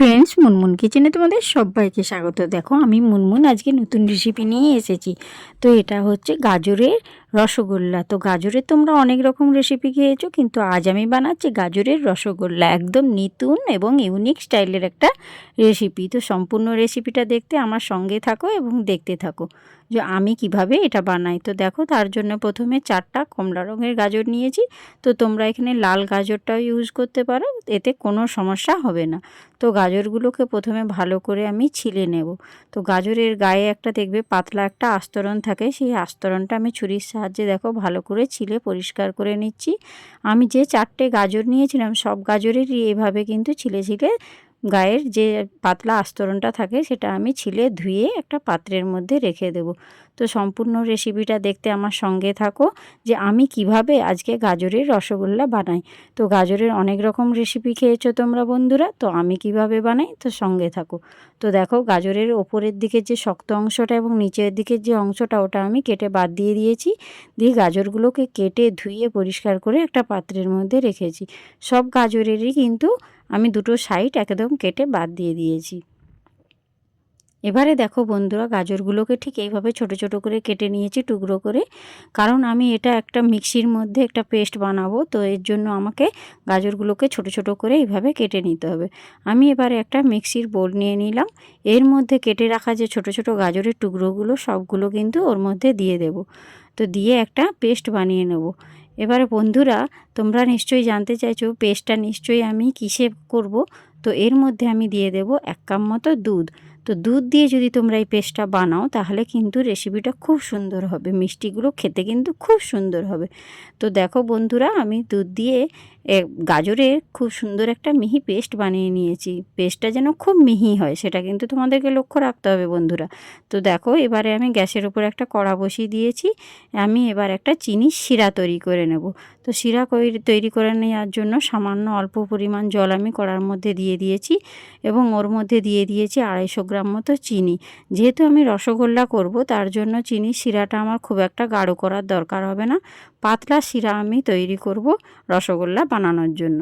Friends Munmun কিচেনে তোমাদের সবাইকে স্বাগত। দেখো, আমি মুনমুন আজকে নতুন রেসিপি নিয়ে এসেছি। তো এটা হচ্ছে গাজরের রসগোল্লা। তো গাজরের তোমরা অনেক রকম রেসিপি খেয়েছো, কিন্তু আজ আমি বানাচ্ছি গাজরের রসগোল্লা। একদম নতুন এবং ইউনিক স্টাইলের একটা রেসিপি তো সম্পূর্ণ রেসিপিটা দেখতে আমার সঙ্গে থাকো এবং দেখতে থাকো যে আমি কীভাবে এটা বানাই। তো দেখো, তার জন্য প্রথমে চারটা কমলা রঙের গাজর নিয়েছি। তো তোমরা এখানে লাল গাজরটাও ইউজ করতে পারো, এতে কোনো সমস্যা হবে না। তো গাজরগুলোকে প্রথমে ভালো করে আমি ছিলে নেব। তো গাজরের গায়ে একটা দেখবে পাতলা একটা আস্তরণ থাকে, সেই আস্তরণটা আমি ছুরির দেখো ভালো করে ছিলে পরিষ্কার করে নিচ্ছি। আমি যে চারটে গাজর নিয়েছিলাম, সব গাজরেরই এভাবে কিন্তু ছিলে ছিলে গায়ের যে পাতলা আস্তরণটা থাকে সেটা আমি ছিলে ধুয়ে একটা পাত্রের মধ্যে রেখে দেব। তো সম্পূর্ণ রেসিপিটা দেখতে আমার সঙ্গে থাকো যে আমি কীভাবে আজকে গাজরের রসগোল্লা বানাই। তো গাজরের অনেক রকম রেসিপি খেয়েছো তোমরা বন্ধুরা, তো আমি কীভাবে বানাই তো সঙ্গে থাকো। তো দেখো গাজরের ওপরের দিকে যে শক্ত অংশটা এবং নিচের দিকের যে অংশটা ওটা আমি কেটে বাদ দিয়ে দিয়েছি। দিয়ে গাজরগুলোকে কেটে ধুয়ে পরিষ্কার করে একটা পাত্রের মধ্যে রেখেছি। সব গাজরেরই কিন্তু আমি দুটো সাইড একদম কেটে বাদ দিয়ে দিয়েছি। এবারে দেখো বন্ধুরা, গাজরগুলোকে ঠিক এইভাবে ছোট ছোট করে কেটে নিয়েছি, টুকরো করে। কারণ আমি এটা একটা মিক্সির মধ্যে একটা পেস্ট বানাবো, তো এর জন্য আমাকে গাজরগুলোকে ছোট ছোট করে এইভাবে কেটে নিতে হবে। আমি এবারে একটা মিক্সির বোর্ড নিয়ে নিলাম। এর মধ্যে কেটে রাখা যে ছোট ছোট গাজরের টুকরোগুলো, সবগুলো কিন্তু ওর মধ্যে দিয়ে দেব। তো দিয়ে একটা পেস্ট বানিয়ে নেব। এবারে বন্ধুরা, তোমরা নিশ্চয়ই জানতে চাইছো পেস্টটা নিশ্চয়ই আমি কিসে করব? তো এর মধ্যে আমি দিয়ে দেব এক কাপ মতো দুধ। তো দুধ দিয়ে যদি তোমরা এই পেস্টটা বানাও, তাহলে কিন্তু রেসিপিটা খুব সুন্দর হবে। মিষ্টিগুলো খেতে কিন্তু খুব সুন্দর হবে। তো দেখো বন্ধুরা, আমি দুধ দিয়ে গাজরের খুব সুন্দর একটা মিহি পেস্ট বানিয়ে নিয়েছি। পেস্টটা যেন খুব মিহি হয়, সেটা কিন্তু তোমাদেরকে লক্ষ্য রাখতে হবে বন্ধুরা। তো দেখো, এবারে আমি গ্যাসের উপর একটা কড়া বসিয়ে দিয়েছি। আমি এবার একটা চিনি শিরা তৈরি করে নেব। তো শিরা তৈরি করে নেওয়ার জন্য সামান্য অল্প পরিমাণ জল আমি কড়ার মধ্যে দিয়ে দিয়েছি এবং ওর মধ্যে দিয়ে দিয়েছি আড়াইশো গ্রাম মতো চিনি। যেহেতু আমি রসগোল্লা করব, তার জন্য চিনি শিরাটা আমার খুব একটা গাঢ় করার দরকার হবে না। পাতলা শিরা আমি তৈরি করব রসগোল্লা বানানোর জন্য।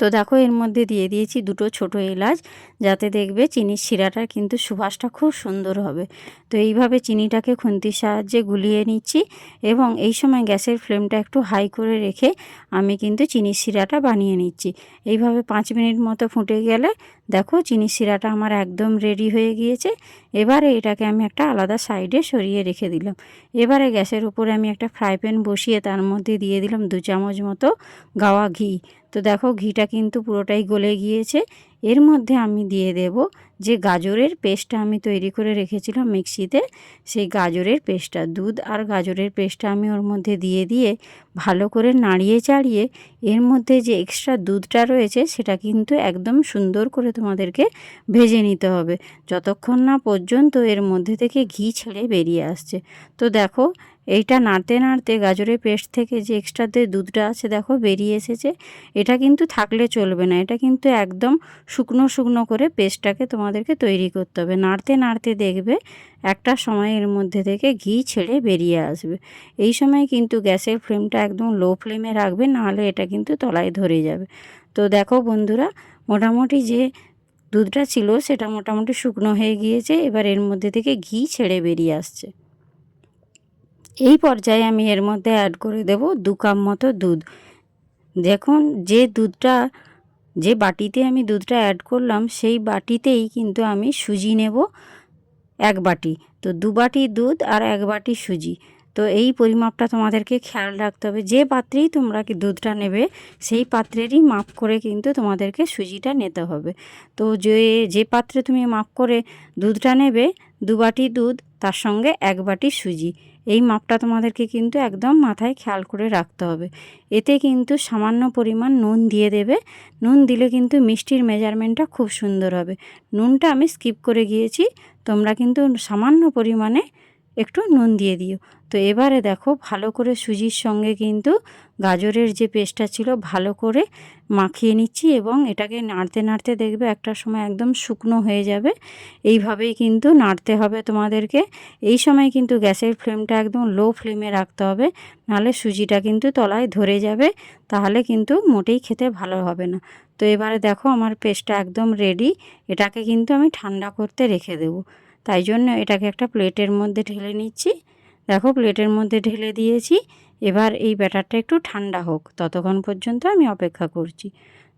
তো দেখো এর মধ্যে দিয়ে দিয়েছি দুটো ছোট এলাচ। যাতে দেখবে চিনির শিরাটা কিন্তু সুবাসটা খুব সুন্দর হবে। তো এইভাবে চিনিটাকে খুন্তির সাহায্যে গুলিয়ে নিচ্ছি এবং এই সময় গ্যাসের ফ্লেমটা একটু হাই করে রেখে আমি কিন্তু চিনির শিরাটা বানিয়ে নিচ্ছি। এইভাবে পাঁচ মিনিট মতো ফুটে গেলে দেখো চিনির শিরাটা আমার একদম রেডি হয়ে গিয়েছে। এবারে এটাকে আমি একটা আলাদা সাইডে সরিয়ে রেখে দিলাম। এবারে গ্যাসের উপরে আমি একটা ফ্রাই প্যান বসিয়ে তার মধ্যে দিয়ে দিলাম দু চামচ মতো গাওয়া ঘি। তো দেখো ঘিটা কিন্তু পুরোটাই গলে গিয়েছে। এর মধ্যে আমি দিয়ে দেব যে গাজরের পেস্টটা আমি তৈরি করে রেখেছিলাম মিক্সিতে, সেই গাজরের পেস্টটা, দুধ আর গাজরের পেস্টটা আমি ওর মধ্যে দিয়ে দিয়ে ভালো করে নাড়িয়ে চাড়িয়ে এর মধ্যে যে এক্সট্রা দুধটা রয়েছে, সেটা কিন্তু একদম সুন্দর করে তোমাদেরকে ভেজে নিতে হবে। যতক্ষণ না পর্যন্ত এর মধ্যে থেকে ঘি ছেড়ে বেরিয়ে আসছে। তো দেখো, এইটা নাড়তে নাড়তে গাজরের পেস্ট থেকে যে এক্সট্রাতে দুধটা আছে, দেখো বেরিয়ে এসেছে। এটা কিন্তু থাকলে চলবে না। এটা কিন্তু একদম শুকনো শুকনো করে পেস্টটাকে তোমাদেরকে তৈরি করতে হবে। নাড়তে নাড়তে দেখবে একটা সময়ের মধ্যে থেকে ঘি ছেড়ে বেরিয়ে আসবে। এই সময় কিন্তু গ্যাসের ফ্লেমটা একদম লো ফ্লেমে রাখবে, নাহলে এটা কিন্তু তলায় ধরে যাবে। তো দেখো বন্ধুরা, মোটামুটি যে দুধটা ছিল সেটা মোটামুটি শুকনো হয়ে গিয়েছে, এবার এর মধ্যে থেকে ঘি ছেড়ে বেরিয়ে আসছে। এই পর্যায়ে আমি এর মধ্যে অ্যাড করে দেব দু কাপ মতো দুধ। দেখুন, যে দুধটা, যে বাটিতে আমি দুধটা অ্যাড করলাম, সেই বাটিতেই কিন্তু আমি সুজি নেব এক বাটি। তো দু বাটি দুধ আর এক বাটি সুজি। তো এই পরিমাপটা তোমাদেরকে খেয়াল রাখতে হবে। যে পাত্রেই তোমরা কি দুধটা নেবে, সেই পাত্রেরই মাপ করে কিন্তু তোমাদেরকে সুজিটা নিতে হবে। তো যে যে পাত্রে তুমি মাপ করে দুধটা নেবে, দু বাটি দুধ, তার সঙ্গে এক বাটি সুজি, এই মাপটা তোমাদেরকে কিন্তু একদম মাথায় খেয়াল করে রাখতে হবে। এতে কিন্তু সামান্য পরিমাণ নুন দিয়ে দেবে। নুন দিলে কিন্তু মিষ্টির মেজারমেন্টটা খুব সুন্দর হবে। নুনটা আমি স্কিপ করে গিয়েছি, তোমরা কিন্তু সামান্য পরিমাণে একটু নুন দিয়ে দিও। তো এবারে দেখো ভালো করে সুজির সঙ্গে কিন্তু গাজরের যে পেস্টটা ছিল ভালো করে মাখিয়ে নিচ্ছি এবং এটাকে নাড়তে নাড়তে দেখবে একটা সময় একদম শুকনো হয়ে যাবে। এইভাবেই কিন্তু নাড়তে হবে তোমাদেরকে। এই সময় কিন্তু গ্যাসের ফ্লেমটা একদম লো ফ্লেমে রাখতে হবে, নাহলে সুজিটা কিন্তু তলায় ধরে যাবে, তাহলে কিন্তু মোটেই খেতে ভালো হবে না। তো এবারে দেখো আমার পেস্টটা একদম রেডি এটাকে কিন্তু আমি ঠান্ডা করতে রেখে দেবো। তাই জন্য এটাকে একটা প্লেটের মধ্যে ঢেলে নিচ্ছি। দেখো প্লেটের মধ্যে ঢেলে দিয়েছি। এবার এই ব্যাটারটা একটু ঠান্ডা হোক, ততক্ষণ পর্যন্ত আমি অপেক্ষা করছি।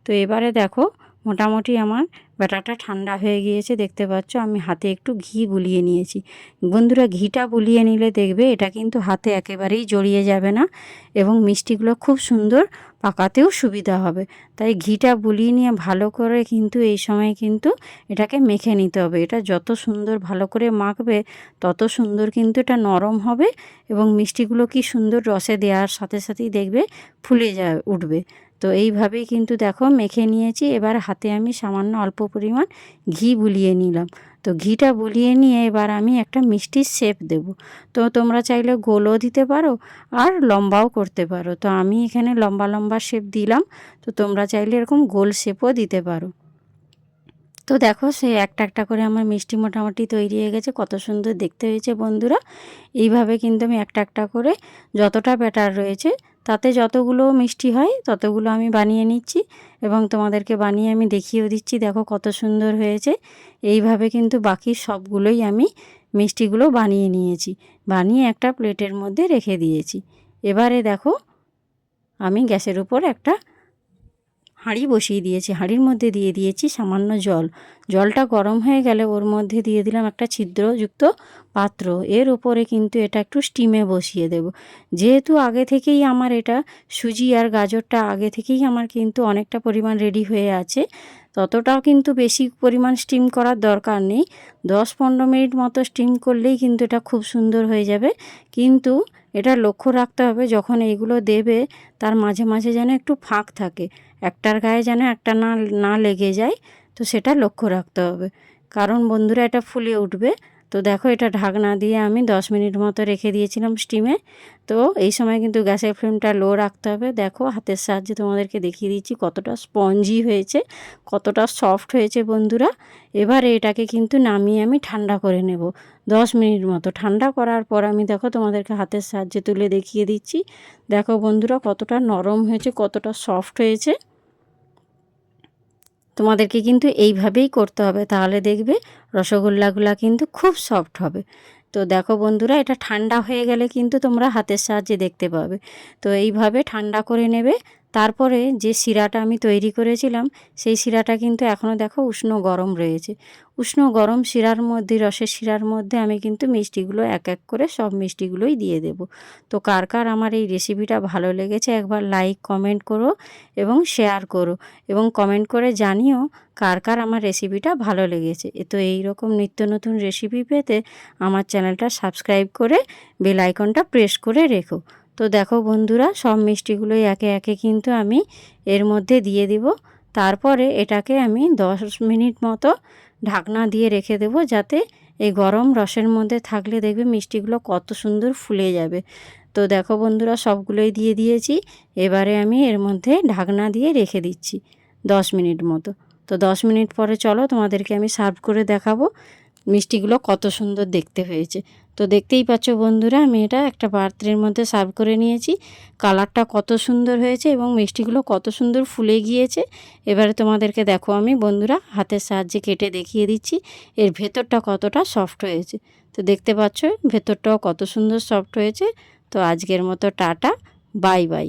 তো এবারে দেখো মোটামুটি আমার ব্যাটারটা ঠান্ডা হয়ে গিয়েছে, দেখতে পাচ্ছ? আমি হাতে একটু ঘি বুলিয়ে নিয়েছি। বন্ধুরা, ঘিটা বুলিয়ে নিলে দেখবে এটা কিন্তু হাতে একেবারেই জড়িয়ে যাবে না এবং মিষ্টিগুলো খুব সুন্দর পাকাতেও সুবিধা হবে। তাই ঘিটা বুলিয়ে নিয়ে ভালো করে কিন্তু এই সময় কিন্তু এটাকে মেখে নিতে হবে। এটা যত সুন্দর ভালো করে মাখবে, তত সুন্দর কিন্তু এটা নরম হবে এবং মিষ্টিগুলো কি সুন্দর রসে দেওয়ার সাথে সাথেই দেখবে ফুলে যা, উঠবে। তো এইভাবেই কিন্তু দেখো মেখে নিয়েছি। এবার হাতে আমি সামান্য অল্প পরিমাণ ঘি বুলিয়ে নিলাম। তো ঘিটা বুলিয়ে নিয়ে এবার আমি একটা মিষ্টির শেপ দেব। তো তোমরা চাইলে গোলও দিতে পারো আর লম্বাও করতে পারো। তো আমি এখানে লম্বা লম্বা শেপ দিলাম। তো তোমরা চাইলে এরকম গোল শেপও দিতে পারো। তো দেখো সে একটা একটা করে আমার মিষ্টি মোটামুটি তৈরি হয়ে গেছে। কত সুন্দর দেখতে হয়েছে বন্ধুরা। এইভাবে কিন্তু আমি একটা একটা করে যতটা ব্যাটার রয়েছে তাতে যতগুলো মিষ্টি হয়, ততগুলো আমি বানিয়ে নিচ্ছি এবং তোমাদেরকে বানিয়ে আমি দেখিয়েও দিচ্ছি। দেখো কত সুন্দর হয়েছে। এইভাবে কিন্তু বাকি সবগুলোই আমি মিষ্টিগুলো বানিয়ে নিয়েছি। বানিয়ে একটা প্লেটের মধ্যে রেখে দিয়েছি। এবারে দেখো, আমি গ্যাসের উপর একটা হাঁড়ি বসিয়ে দিয়েছি, হাঁড়ির মধ্যে দিয়ে দিয়েছি সামান্য জল। জলটা গরম হয়ে গেলে ওর মধ্যে দিয়ে দিলাম একটা ছিদ্রযুক্ত পাত্র। এর উপরে কিন্তু এটা একটু স্টিমে বসিয়ে দেব। যেহেতু আগে থেকেই আমার এটা সুজি আর গাজরটা আগে থেকেই আমার কিন্তু অনেকটা পরিমাণ রেডি হয়ে আছে, ততটাও কিন্তু বেশি পরিমাণ স্টিম করার দরকার নেই। দশ পনেরো মিনিট মতো স্টিম করলেই কিন্তু এটা খুব সুন্দর হয়ে যাবে। কিন্তু এটা লক্ষ্য রাখতে হবে যখন এইগুলো দেবে তার মাঝে মাঝে যেন একটু ফাঁক থাকে। একটার গায়ে যেন একটা না না লেগে যায়, তো সেটা লক্ষ্য রাখতে হবে। কারণ বন্ধুরা এটা ফুলে উঠবে তো দেখো এটা ঢাকনা দিয়ে আমি দশ মিনিট মতো রেখে দিয়েছিলাম স্টিমে তো এই সময় কিন্তু গ্যাসের ফ্লেমটা লো রাখতে হবে। দেখো হাতের সাহায্যে তোমাদেরকে দেখিয়ে দিচ্ছি কতটা স্পঞ্জি হয়েছে, কতটা সফট হয়েছে বন্ধুরা। এবার এটাকে কিন্তু নামিয়ে আমি ঠান্ডা করে নেব দশ মিনিট মতো। ঠান্ডা করার পর আমি দেখো তোমাদেরকে হাতের সাহায্যে তুলে দেখিয়ে দিচ্ছি। দেখো বন্ধুরা কতটা নরম হয়েছে, কতটা সফট হয়েছে। তোমাদেরকে কিন্তু এইভাবেই করতে হবে। তাহলে দেখবে রসগোল্লাগুলা কিন্তু খুব সফট হবে। তো দেখো বন্ধুরা, এটা ঠান্ডা হয়ে গেলে কিন্তু তোমরা হাতের সাহায্যে দেখতে পাবে। তো এইভাবে ঠান্ডা করে নেবে তারপরে যে শিরাটা আমি তৈরি করেছিলাম, সেই শিরাটা কিন্তু এখনও দেখো উষ্ণ গরম রয়েছে। উষ্ণ গরম শিরার মধ্যে, রসের শিরার মধ্যে আমি কিন্তু মিষ্টিগুলো এক এক করে সব মিষ্টিগুলোই দিয়ে দেব। তো কার কার আমার এই রেসিপিটা ভালো লেগেছে একবার লাইক, কমেন্ট করো এবং শেয়ার করো এবং কমেন্ট করে জানিও কার কার আমার রেসিপিটা ভালো লেগেছে। তো এই রকম নিত্য নতুন রেসিপি পেতে আমার চ্যানেলটা সাবস্ক্রাইব করে বেল আইকনটা প্রেস করে রেখো। তো দেখো বন্ধুরা, সব মিষ্টিগুলোই একে একে কিন্তু আমি এর মধ্যে দিয়ে দিব। তারপরে এটাকে আমি দশ মিনিট মতো ঢাকনা দিয়ে রেখে দেব যাতে এই গরম রসের মধ্যে থাকলে দেখবে মিষ্টিগুলো কত সুন্দর ফুলে যাবে। তো দেখো বন্ধুরা, সবগুলোই দিয়ে দিয়েছি। এবারে আমি এর মধ্যে ঢাকনা দিয়ে রেখে দিচ্ছি দশ মিনিট মতো। তো দশ মিনিট পরে চলো তোমাদেরকে আমি সার্ভ করে দেখাবো মিষ্টিগুলো কত সুন্দর দেখতে হয়েছে। তো দেখতেই পাচ্ছ বন্ধুরা, আমি এটা একটা পাত্রের মধ্যে সার্ভ করে নিয়েছি। কালারটা কত সুন্দর হয়েছে এবং মিষ্টিগুলো কত সুন্দর ফুলে গিয়েছে। এবারে তোমাদেরকে দেখো আমি বন্ধুরা, হাতের সাহায্যে কেটে দেখিয়ে দিচ্ছি, এর ভেতরটা কতটা সফট হয়েছে। তো দেখতে পাচ্ছ, ভেতরটাও কত সুন্দর সফট হয়েছে। তো আজকের মতো টাটা বাই বাই